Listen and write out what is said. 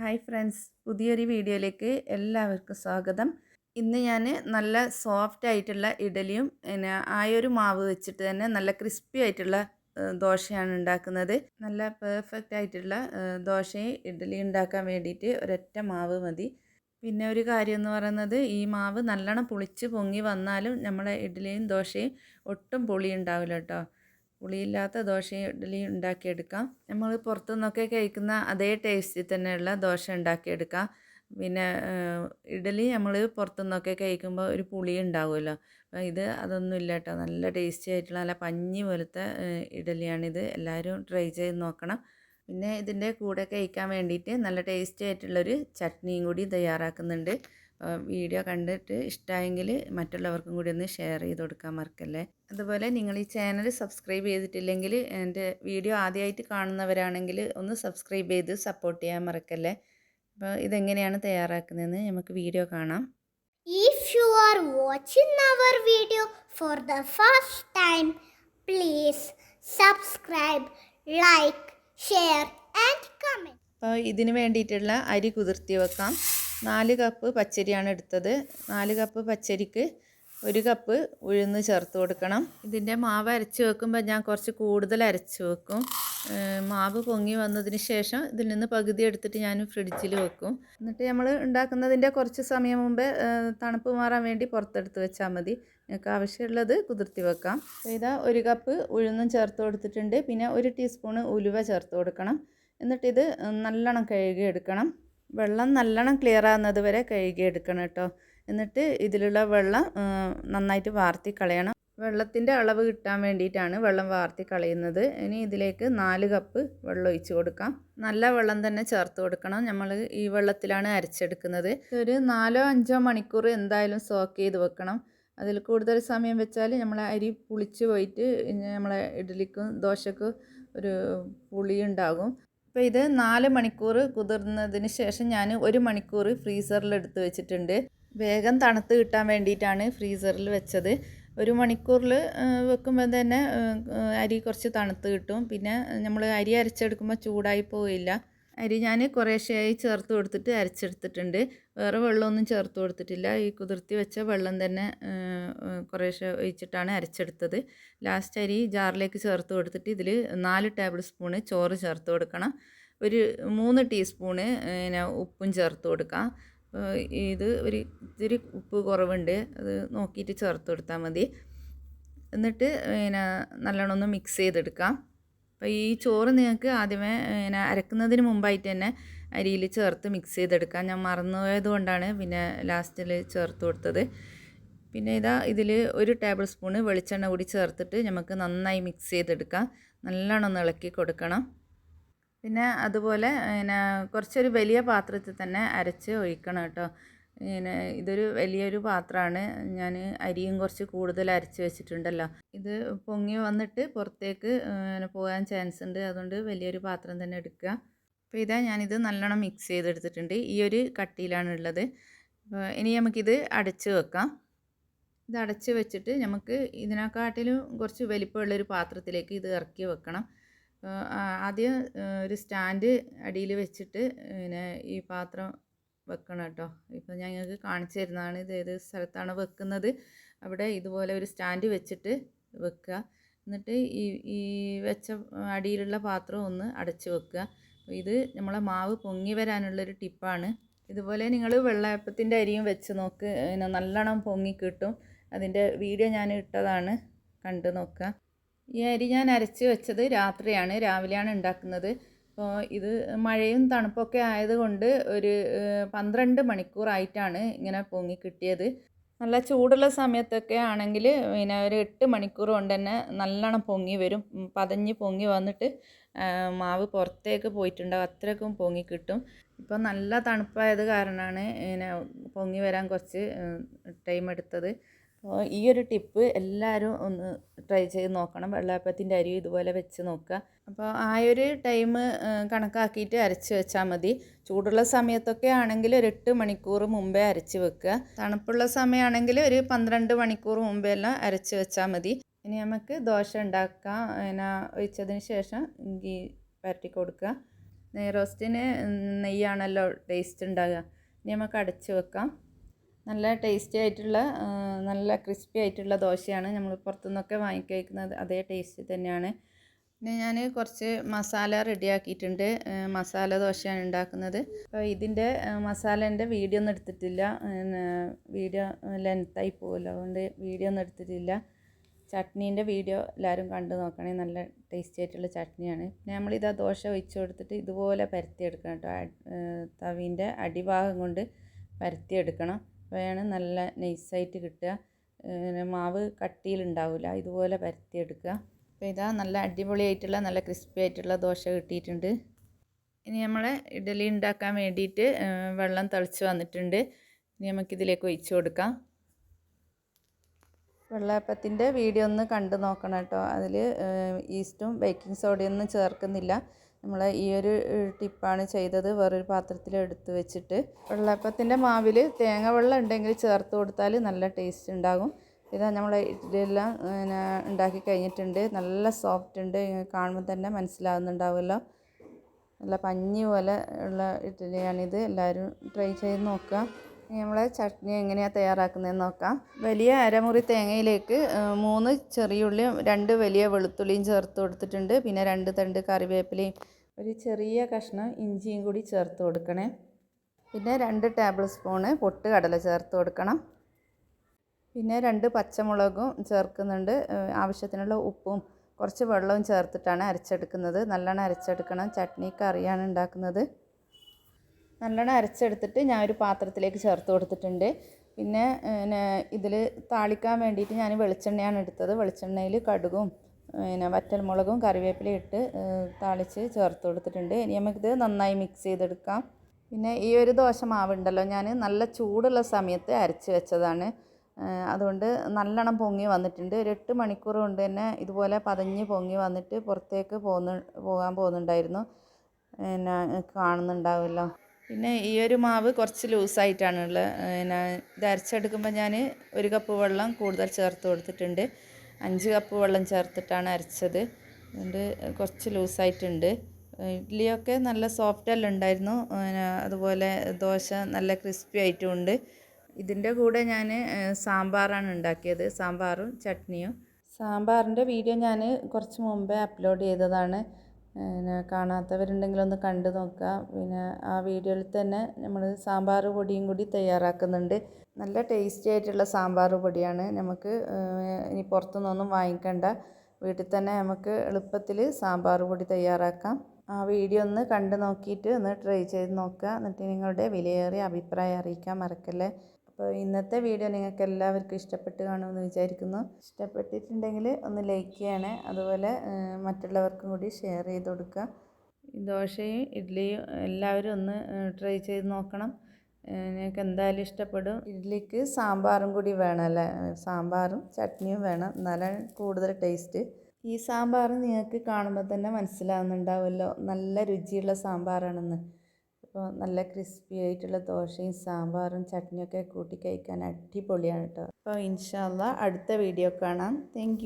Hi friends പുതിയൊരു വീഡിയോയിലേക്ക് എല്ലാവർക്കും സ്വാഗതം. ഇന്ന് ഞാൻ നല്ല സോഫ്റ്റ് ആയിട്ടുള്ള ഇഡലിയും പിന്നെ ആയൊരു മാവ് വെച്ചിട്ട് തന്നെ നല്ല ക്രിസ്പി ആയിട്ടുള്ള ദോശയാണ് ഉണ്ടാക്കുന്നത്. നല്ല പെർഫെക്റ്റ് ആയിട്ടുള്ള ദോശയും ഇഡലി ഉണ്ടാക്കാൻ വേണ്ടിയിട്ട് ഒരൊറ്റ മാവ് മതി. പിന്നെ ഒരു കാര്യം എന്ന് പറയുന്നത് ഈ മാവ് നല്ലോണം പുളിച്ച് പൊങ്ങി വന്നാലും നമ്മളെ ഇഡലിയും ദോശയും ഒട്ടും പുളി ഉണ്ടാവില്ല കേട്ടോ. പുളിയില്ലാത്ത ദോശ ഇഡ്ഡലി ഉണ്ടാക്കിയെടുക്കാം. നമ്മൾ പുറത്തു നിന്നൊക്കെ കഴിക്കുന്ന അതേ ടേസ്റ്റിൽ തന്നെയുള്ള ദോശ ഉണ്ടാക്കിയെടുക്കാം. പിന്നെ ഇഡലി നമ്മൾ പുറത്തുനിന്നൊക്കെ കഴിക്കുമ്പോൾ ഒരു പുളി ഉണ്ടാവുമല്ലോ. അപ്പോൾ ഇത് അതൊന്നും ഇല്ല കേട്ടോ. നല്ല ടേസ്റ്റി ആയിട്ടുള്ള നല്ല പഞ്ഞി പോലത്തെ ഇഡലിയാണിത് എല്ലാവരും ട്രൈ ചെയ്ത് നോക്കണം. പിന്നെ ഇതിന്റെ കൂടെ കഴിക്കാൻ വേണ്ടിയിട്ട് നല്ല ടേസ്റ്റി ആയിട്ടുള്ളൊരു ചട്നിയും കൂടി തയ്യാറാക്കുന്നുണ്ട്. വീഡിയോ കണ്ടിട്ട് ഇഷ്ടമായെങ്കിൽ മറ്റുള്ളവർക്കും കൂടി ഒന്ന് ഷെയർ ചെയ്ത് കൊടുക്കാൻ മറക്കല്ലേ. അതുപോലെ നിങ്ങൾ ഈ ചാനൽ സബ്സ്ക്രൈബ് ചെയ്തിട്ടില്ലെങ്കിൽ എന്റെ വീഡിയോ ആദ്യമായിട്ട് കാണുന്നവരാണെങ്കിൽ ഒന്ന് സബ്സ്ക്രൈബ് ചെയ്ത് സപ്പോർട്ട് ചെയ്യാൻ മറക്കല്ലേ. അപ്പോൾ ഇതെങ്ങനെയാണ് തയ്യാറാക്കുന്നതെന്ന് നമുക്ക് വീഡിയോ കാണാം. If you are watching our video for the first time, please subscribe, like, share, and comment. അപ്പോൾ ഇതിന് വേണ്ടിയിട്ടുള്ള അരി കുതിർത്തി വെക്കാം. നാല് കപ്പ് പച്ചരിയാണ് എടുത്തത്. നാല് കപ്പ് പച്ചരിക്ക് ഒരു കപ്പ് ഉഴുന്ന് ചേർത്ത് കൊടുക്കണം. ഇതിന്റെ മാവ് അരച്ച് വെക്കുമ്പോൾ ഞാൻ കുറച്ച് കൂടുതൽ അരച്ച് വെക്കും. മാവ് പൊങ്ങി വന്നതിന് ശേഷം ഇതിൽ നിന്ന് പകുതി എടുത്തിട്ട് ഞാൻ ഫ്രിഡ്ജിൽ വെക്കും. എന്നിട്ട് നമ്മൾ ഉണ്ടാക്കുന്നതിന്റെ കുറച്ച് സമയം മുമ്പേ തണുപ്പ് മാറാൻ വേണ്ടി പുറത്തെടുത്ത് വെച്ചാൽ മതി. നിങ്ങൾക്ക് ആവശ്യമുള്ളത് കുതിർത്തി വെക്കാം. ഇതാ ഒരു കപ്പ് ഉഴുന്നും ചേർത്ത് കൊടുത്തിട്ടുണ്ട്. പിന്നെ ഒരു ടീസ്പൂണ് ഉലുവ ചേർത്ത് കൊടുക്കണം. എന്നിട്ടിത് നല്ലോണം കഴുകി എടുക്കണം വെള്ളം നല്ലോണം ക്ലിയർ ആകുന്നത് വരെ കഴുകി എടുക്കണം കേട്ടോ. എന്നിട്ട് ഇതിലുള്ള വെള്ളം നന്നായിട്ട് വാർത്തി കളയണം. വെള്ളത്തിന്റെ അളവ് കിട്ടാൻ വേണ്ടിയിട്ടാണ് വെള്ളം വാർത്തി കളയുന്നത്. ഇനി ഇതിലേക്ക് നാല് കപ്പ് വെള്ളം ഒഴിച്ച് കൊടുക്കാം. നല്ല വെള്ളം തന്നെ ചേർത്ത് കൊടുക്കണം. നമ്മൾ ഈ വെള്ളത്തിലാണ് അരച്ചെടുക്കുന്നത്. ഒരു നാലോ അഞ്ചോ മണിക്കൂർ എന്തായാലും സോക്ക് ചെയ്ത് വെക്കണം. അതിൽ കൂടുതൽ സമയം വെച്ചാൽ നമ്മളെ അരി പുളിച്ച് പോയിട്ട് നമ്മളെ ഇഡ്ഡലിക്കും ദോശക്കും ഒരു പുളി ഉണ്ടാകും അപ്പോൾ ഇത് നാല് മണിക്കൂർ കുതിർന്നതിന് ശേഷം ഞാൻ ഒരു മണിക്കൂർ ഫ്രീസറിൽ എടുത്ത് വെച്ചിട്ടുണ്ട്. വേഗം തണുത്ത് കിട്ടാൻ വേണ്ടിയിട്ടാണ് ഫ്രീസറിൽ വെച്ചത്. ഒരു മണിക്കൂറിൽ വെക്കുമ്പോൾ തന്നെ അരി കുറച്ച് തണുത്ത് കിട്ടും. പിന്നെ നമ്മൾ അരി അരച്ചെടുക്കുമ്പോൾ ചൂടായി പോവില്ല. അരി ഞാൻ കുറേശ്ശെയായി ചേർത്ത് കൊടുത്തിട്ട് അരച്ചെടുത്തിട്ടുണ്ട്. വേറെ വെള്ളമൊന്നും ചേർത്ത് കൊടുത്തിട്ടില്ല. ഈ കുതിർത്തി വെച്ച വെള്ളം തന്നെ കുറേശ്ശെ ഒഴിച്ചിട്ടാണ് അരച്ചെടുത്തത്. ലാസ്റ്റ് അരി ജാറിലേക്ക് ചേർത്ത് കൊടുത്തിട്ട് ഇതിൽ നാല് ടേബിൾ സ്പൂണ് ചോറ് ചേർത്ത് കൊടുക്കണം. ഒരു മൂന്ന് ടീസ്പൂണ് പിന്നെ ഉപ്പും ചേർത്ത് കൊടുക്കാം. ഇത് ഒരു ഇത്തിരി ഉപ്പ് കുറവുണ്ട്. അത് നോക്കിയിട്ട് ചേർത്ത് കൊടുത്താൽ മതി. എന്നിട്ട് പിന്നെ നല്ലോണം ഒന്ന് മിക്സ് ചെയ്തെടുക്കാം. അപ്പോൾ ഈ ചോറ് നിങ്ങൾക്ക് ആദ്യമേ ഇങ്ങനെ അരക്കുന്നതിന് മുമ്പായിട്ട് തന്നെ അരിയിൽ ചേർത്ത് മിക്സ് ചെയ്തെടുക്കാം. ഞാൻ മറന്നുപോയത് കൊണ്ടാണ് പിന്നെ ലാസ്റ്റിൽ ചേർത്ത് കൊടുത്തത്. പിന്നെ ഇതാ ഇതിൽ ഒരു ടേബിൾ സ്പൂണ് വെളിച്ചെണ്ണ കൂടി ചേർത്തിട്ട് നമുക്ക് നന്നായി മിക്സ് ചെയ്തെടുക്കാം. നല്ലോണം ഒന്ന് ഇളക്കി കൊടുക്കണം. പിന്നെ അതുപോലെ പിന്നെ കുറച്ചൊരു വലിയ പാത്രത്തിൽ തന്നെ അരച്ച് ഒഴിക്കണം കേട്ടോ. പിന്നെ ഇതൊരു വലിയൊരു പാത്രമാണ്. ഞാൻ അരിയും കുറച്ച് കൂടുതൽ അരച്ച് വെച്ചിട്ടുണ്ടല്ലോ. ഇത് പൊങ്ങി വന്നിട്ട് പുറത്തേക്ക് പോകാൻ ചാൻസ് ഉണ്ട്. അതുകൊണ്ട് വലിയൊരു പാത്രം തന്നെ എടുക്കുക. അപ്പോൾ ഇതാ ഞാനിത് നല്ലോണം മിക്സ് ചെയ്തെടുത്തിട്ടുണ്ട്. ഈ ഒരു കട്ടിയിലാണ് ഉള്ളത്. ഇനി നമുക്കിത് അടച്ച് വെക്കാം. ഇത് അടച്ച് വെച്ചിട്ട് നമുക്ക് ഇതിനെക്കാട്ടിലും കുറച്ച് വലിപ്പമുള്ളൊരു പാത്രത്തിലേക്ക് ഇത് ഇറക്കി വെക്കണം. ആദ്യം ഒരു സ്റ്റാൻഡ് അടിയിൽ വെച്ചിട്ട് പിന്നെ ഈ പാത്രം വെക്കണം കേട്ടോ. ഞാൻ ഞങ്ങൾക്ക് കാണിച്ചു തരുന്നതാണ്. ഇത് ഏത് സ്ഥലത്താണ് വെക്കുന്നത്. അവിടെ ഇതുപോലെ ഒരു സ്റ്റാൻഡ് വെച്ചിട്ട് വെക്കുക. എന്നിട്ട് ഈ ഈ വെച്ച അടിയിലുള്ള പാത്രം ഒന്ന് അടച്ച് വെക്കുക. ഇത് നമ്മളെ മാവ് പൊങ്ങി വരാനുള്ളൊരു ടിപ്പാണ്. ഇതുപോലെ നിങ്ങൾ വെള്ളയപ്പത്തിന്റെ അരിയും വെച്ച് നോക്ക്. നല്ലോണം പൊങ്ങി കിട്ടും. അതിന്റെ വീഡിയോ ഞാൻ ഇട്ടതാണ്. കണ്ടു നോക്കുക. ഈ അരി ഞാൻ അരച്ച് വെച്ചത് രാത്രിയാണ്. രാവിലെയാണ് ഉണ്ടാക്കുന്നത്. അപ്പോൾ ഇത് മഴയും തണുപ്പൊക്കെ ആയതുകൊണ്ട് ഒരു പന്ത്രണ്ട് മണിക്കൂറായിട്ടാണ് ഇങ്ങനെ പൊങ്ങി കിട്ടിയത്. നല്ല ചൂടുള്ള സമയത്തൊക്കെ ആണെങ്കിൽ പിന്നെ ഒരു എട്ട് മണിക്കൂർ കൊണ്ട് തന്നെ നല്ലോണം പൊങ്ങി വരും. പതഞ്ഞ് പൊങ്ങി വന്നിട്ട് മാവ് പുറത്തേക്ക് പോയിട്ടുണ്ടാവും. അത്രയ്ക്കും പൊങ്ങി കിട്ടും. ഇപ്പോൾ നല്ല തണുപ്പായത് കാരണമാണ് ഇങ്ങനെ പൊങ്ങി വരാൻ കുറച്ച് ടൈം എടുത്തത്. അപ്പോൾ ഈ ഒരു ടിപ്പ് എല്ലാവരും ഒന്ന് ട്രൈ ചെയ്ത് നോക്കണം. വെള്ളയപ്പത്തിന്റെ അരി ഇതുപോലെ വെച്ച് നോക്കുക. അപ്പോൾ ആ ഒരു ടൈം കണക്കാക്കിയിട്ട് അരച്ച് വെച്ചാൽ മതി. ചൂടുള്ള സമയത്തൊക്കെ ആണെങ്കിൽ ഒരു എട്ട് മണിക്കൂർ മുമ്പേ അരച്ച് വെക്കുക. തണുപ്പുള്ള സമയമാണെങ്കിൽ ഒരു പന്ത്രണ്ട് മണിക്കൂർ മുമ്പേ എല്ലാം അരച്ച് വെച്ചാൽ മതി. ഇനി നമുക്ക് ദോശ ഉണ്ടാക്കാം. പിന്നെ ഒഴിച്ചതിന് ശേഷം ഗീ പരട്ടി കൊടുക്കുക. നെയ് റോസ്റ്റിന് നെയ്യാണല്ലോ ടേസ്റ്റ് ഉണ്ടാകുക ഇനി നമുക്ക് അടച്ച് വെക്കാം. നല്ല ടേസ്റ്റി ആയിട്ടുള്ള നല്ല ക്രിസ്പി ആയിട്ടുള്ള ദോശയാണ് നമ്മൾ പുറത്തുനിന്നൊക്കെ വാങ്ങിക്കഴിക്കുന്നത്. അതേ ടേസ്റ്റ് തന്നെയാണ്. പിന്നെ ഞാൻ കുറച്ച് മസാല റെഡിയാക്കിയിട്ടുണ്ട് മസാല ദോശയാണ് ഉണ്ടാക്കുന്നത്. അപ്പോൾ ഇതിന്റെ മസാലേന്റെ വീഡിയോ ഒന്നും എടുത്തിട്ടില്ല. വീഡിയോ ലെങ്ത്തായി പോകുമല്ലോ അതുകൊണ്ട് വീഡിയോ ഒന്നും എടുത്തിട്ടില്ല. ചട്നീന്റെ വീഡിയോ എല്ലാവരും കണ്ടു നോക്കണേ. നല്ല ടേസ്റ്റി ആയിട്ടുള്ള ചട്നിയാണ്. പിന്നെ നമ്മളിതാ ദോശ ഒഴിച്ചു കൊടുത്തിട്ട് ഇതുപോലെ പരത്തിയെടുക്കണം കേട്ടോ. തവീന്റെ അടിഭാഗം കൊണ്ട് പരത്തിയെടുക്കണം. അപ്പോഴാണ് നല്ല നൈസായിട്ട് കിട്ടുക. മാവ് കട്ടിയിലുണ്ടാവില്ല ഇതുപോലെ പരത്തിയെടുക്കുക. അപ്പോൾ ഇതാ നല്ല അടിപൊളിയായിട്ടുള്ള നല്ല ക്രിസ്പി ആയിട്ടുള്ള ദോശ കിട്ടിയിട്ടുണ്ട്. ഇനി നമ്മൾ ഇഡലി ഉണ്ടാക്കാൻ വേണ്ടിയിട്ട് വെള്ളം തിളച്ച് വന്നിട്ടുണ്ട്. ഇനി നമുക്കിതിലേക്ക് ഒഴിച്ച് കൊടുക്കാം. വെള്ളയപ്പത്തിന്റെ വീഡിയോ ഒന്ന് കണ്ടു നോക്കണം കേട്ടോ. അതിൽ ഈസ്റ്റും ബേക്കിംഗ് സോഡയൊന്നും ചേർക്കുന്നില്ല. നമ്മൾ ഈ ഒരു ടിപ്പാണ് ചെയ്തത്. വേറൊരു പാത്രത്തിൽ എടുത്ത് വെച്ചിട്ട്. വെള്ളയപ്പത്തിന്റെ മാവിൽ തേങ്ങ വെള്ളം ഉണ്ടെങ്കിൽ ചേർത്ത് കൊടുത്താൽ നല്ല ടേസ്റ്റ് ഉണ്ടാകും. ഇതാ നമ്മൾ ഇഡ്ഡലിയെല്ലാം പിന്നെ ഉണ്ടാക്കി കഴിഞ്ഞിട്ടുണ്ട്. നല്ല സോഫ്റ്റ് ഉണ്ട്. കാണുമ്പോൾ തന്നെ മനസ്സിലാവുന്നുണ്ടാവുമല്ലോ. നല്ല പഞ്ഞി പോലെ ഉള്ള ഇഡ്ഡലിയാണിത്. എല്ലാവരും ട്രൈ ചെയ്ത് നോക്കുക. നമ്മളെ ചട്നി എങ്ങനെയാണ് തയ്യാറാക്കുന്നതെന്ന് നോക്കാം. വലിയ അരമുറി തേങ്ങയിലേക്ക് മൂന്ന് ചെറിയുള്ളിയും രണ്ട് വലിയ വെളുത്തുള്ളിയും ചേർത്ത് കൊടുത്തിട്ടുണ്ട്. പിന്നെ രണ്ട് തണ്ട് കറിവേപ്പിലയും ഒരു ചെറിയ കഷ്ണം ഇഞ്ചിയും കൂടി ചേർത്ത് കൊടുക്കണേ. പിന്നെ രണ്ട് ടേബിൾ സ്പൂണ് പൊട്ട് കടല ചേർത്ത് കൊടുക്കണം. പിന്നെ രണ്ട് പച്ചമുളകും ചേർക്കുന്നുണ്ട്. ആവശ്യത്തിനുള്ള ഉപ്പും കുറച്ച് വെള്ളവും ചേർത്തിട്ടാണ് അരച്ചെടുക്കുന്നത്. നല്ലോണം അരച്ചെടുക്കണം. ചട്നി കറിയാണ് ഉണ്ടാക്കുന്നത്. നല്ലോണം അരച്ചെടുത്തിട്ട് ഞാൻ ഒരു പാത്രത്തിലേക്ക് ചേർത്ത് കൊടുത്തിട്ടുണ്ട്. പിന്നെ ഇതിൽ താളിക്കാൻ വേണ്ടിയിട്ട് ഞാൻ വെളിച്ചെണ്ണയാണ് എടുത്തത്. വെളിച്ചെണ്ണയിൽ കടുകും പിന്നെ വറ്റൽമുളകും കറിവേപ്പിലയും ഇട്ട് താളിച്ച് ചേർത്ത് കൊടുത്തിട്ടുണ്ട്. ഇനി നമുക്കിത് നന്നായി മിക്സ് ചെയ്തെടുക്കാം. പിന്നെ ഈ ഒരു ദോശ മാവുണ്ടല്ലോ. ഞാൻ നല്ല ചൂടുള്ള സമയത്ത് അരച്ച് വെച്ചതാണ്. അതുകൊണ്ട് നല്ലോണം പൊങ്ങി വന്നിട്ടുണ്ട്. ഒരു എട്ട് മണിക്കൂർ കൊണ്ട് തന്നെ ഇതുപോലെ പതഞ്ഞ് പൊങ്ങി വന്നിട്ട് പുറത്തേക്ക് പോകുന്നു പോകാൻ പോകുന്നുണ്ടായിരുന്നു. പിന്നെ കാണുന്നുണ്ടാവുമല്ലോ പിന്നെ ഈ ഒരു മാവ് കുറച്ച് ലൂസായിട്ടാണ് ഉള്ളത് പിന്നെ ഇത് അരച്ചെടുക്കുമ്പോൾ ഞാൻ ഒരു കപ്പ് വെള്ളം കൂടുതൽ ചേർത്ത് കൊടുത്തിട്ടുണ്ട്. അഞ്ച് കപ്പ് വെള്ളം ചേർത്തിട്ടാണ് അരച്ചത്. അതുകൊണ്ട് കുറച്ച് ലൂസായിട്ടുണ്ട്. ഇഡ്ഡലിയൊക്കെ നല്ല സോഫ്റ്റ് എല്ലാം ഉണ്ടായിരുന്നു. അതുപോലെ ദോശ നല്ല ക്രിസ്പി ആയിട്ടും ഉണ്ട്. ഇതിന്റെ കൂടെ ഞാൻ സാമ്പാറാണ് ഉണ്ടാക്കിയത്. സാമ്പാറും ചട്നിയും. സാമ്പാറിന്റെ വീഡിയോ ഞാൻ കുറച്ച് മുമ്പേ അപ്ലോഡ് ചെയ്തതാണ്. പിന്നെ കാണാത്തവരുണ്ടെങ്കിൽ ഒന്ന് കണ്ടു നോക്കുക. പിന്നെ ആ വീഡിയോയിൽ തന്നെ നമ്മൾ സാമ്പാർ പൊടിയും കൂടി തയ്യാറാക്കുന്നുണ്ട്. നല്ല ടേസ്റ്റി ആയിട്ടുള്ള സാമ്പാർ പൊടിയാണ്. നമുക്ക് ഇനി പുറത്തുനിന്നൊന്നും വാങ്ങിക്കണ്ട. വീട്ടിൽ തന്നെ നമുക്ക് എളുപ്പത്തിൽ സാമ്പാർ പൊടി തയ്യാറാക്കാം. ആ വീഡിയോ ഒന്ന് കണ്ടു നോക്കിയിട്ട് ഒന്ന് ട്രൈ ചെയ്ത് നോക്കുക. എന്നിട്ട് നിങ്ങളുടെ വിലയേറിയ അഭിപ്രായം അറിയിക്കാൻ മറക്കല്ലേ. അപ്പോൾ ഇന്നത്തെ വീഡിയോ നിങ്ങൾക്ക് എല്ലാവർക്കും ഇഷ്ടപ്പെട്ട് കാണുമെന്ന് വിചാരിക്കുന്നു. ഇഷ്ടപ്പെട്ടിട്ടുണ്ടെങ്കിൽ ഒന്ന് ലൈക്ക് ചെയ്യണേ. അതുപോലെ മറ്റുള്ളവർക്കും കൂടി ഷെയർ ചെയ്ത് കൊടുക്കുക. ദോശയും ഇഡ്ഡലിയും എല്ലാവരും ഒന്ന് ട്രൈ ചെയ്ത് നോക്കണം. നിങ്ങൾക്ക് എന്തായാലും ഇഷ്ടപ്പെടും. ഇഡ്ഡലിക്ക് സാമ്പാറും കൂടി വേണം അല്ലേ? സാമ്പാറും ചട്നിയും വേണം. എന്നാലാണ് കൂടുതൽ ടേസ്റ്റ് ഈ സാമ്പാർ നിങ്ങൾക്ക് കാണുമ്പോൾ തന്നെ മനസ്സിലാവുന്നുണ്ടാവുമല്ലോ. നല്ല രുചിയുള്ള സാമ്പാറാണെന്ന്. അപ്പോൾ നല്ല ക്രിസ്പി ആയിട്ടുള്ള ദോശയും സാമ്പാറും ചട്നിയൊക്കെ കൂട്ടി കഴിക്കാൻ അടിപൊളിയാണ് കേട്ടോ അപ്പോൾ ഇൻഷാല്ല അടുത്ത വീഡിയോ കാണാം. താങ്ക്